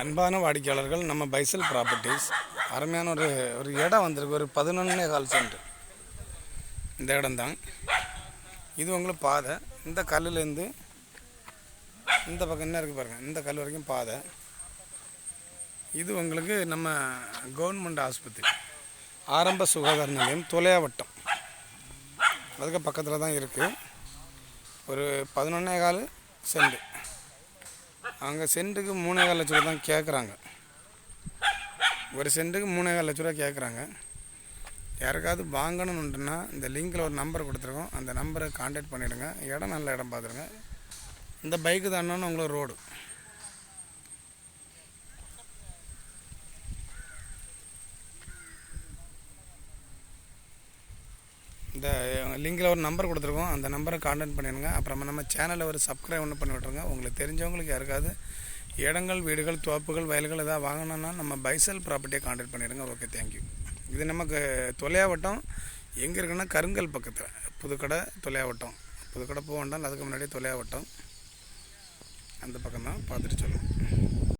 அன்பான வாடிக்கையாளர்கள் நம்ம பைசல் ப்ராப்பர்ட்டிஸ். அருமையான ஒரு ஒரு இடம் வந்திருக்கு. ஒரு பதினொன்னே கால் சென்ட். இந்த இடம்தான். இது உங்களுக்கு பாதை. இந்த கல்லுலேருந்து இந்த பக்கம் என்ன இருக்குது பாருங்கள் இந்த கல் வரைக்கும் பாதை. இது உங்களுக்கு நம்ம கவர்மெண்ட் ஆஸ்பத்திரி. ஆரம்ப சுகாதார நிலையம் துளையாவட்டம் அதுக்கு பக்கத்தில் தான் இருக்குது ஒரு பதினொன்னே கால் சென்ட். அங்கே சென்ட்டுக்கு மூணேகால் லட்ச ரூபா தான் கேட்குறாங்க ஒரு சென்ட்டுக்கு மூணேகால் லட்ச ரூபா கேட்குறாங்க யாருக்காவது வாங்கணுன்னுட்டுனா இந்த லிங்கில் ஒரு நம்பர் கொடுத்துருக்கோம். அந்த நம்பரை காண்டாக்ட் பண்ணிவிடுங்க இடம் நல்ல இடம் பார்த்துருங்க. இந்த பைக்கு தானோன்னு உங்களுக்கு ரோடு. இந்த லிங்கில் ஒரு நம்பர் கொடுத்துருக்கோம். அந்த நம்பரை காண்டாக்ட் பண்ணிடுங்க. அப்புறமா நம்ம சேனலில் ஒரு சப்ஸ்கிரைப் ஒன்று பண்ணி விட்ருங்க உங்களுக்கு தெரிஞ்சவங்களுக்கு யாருக்காவது இடங்கள் வீடுகள் தோப்புகள் வயல்கள் எதாவது வாங்கணும்னா நம்ம பைசல் ப்ராப்பர்ட்டியை காண்டாக்ட் பண்ணிடுங்க. ஓகே தேங்க்யூ இது நமக்கு தொலையாவட்டம். எங்கே இருக்குன்னா கருங்கல் பக்கத்தில். புதுக்கடை தொலையாவட்டம். புதுக்கடை போக வேண்டாம். அதுக்கு முன்னாடியே தொலையாவட்டம். அந்த பக்கம் தான் பார்த்துட்டு சொல்லுவோம்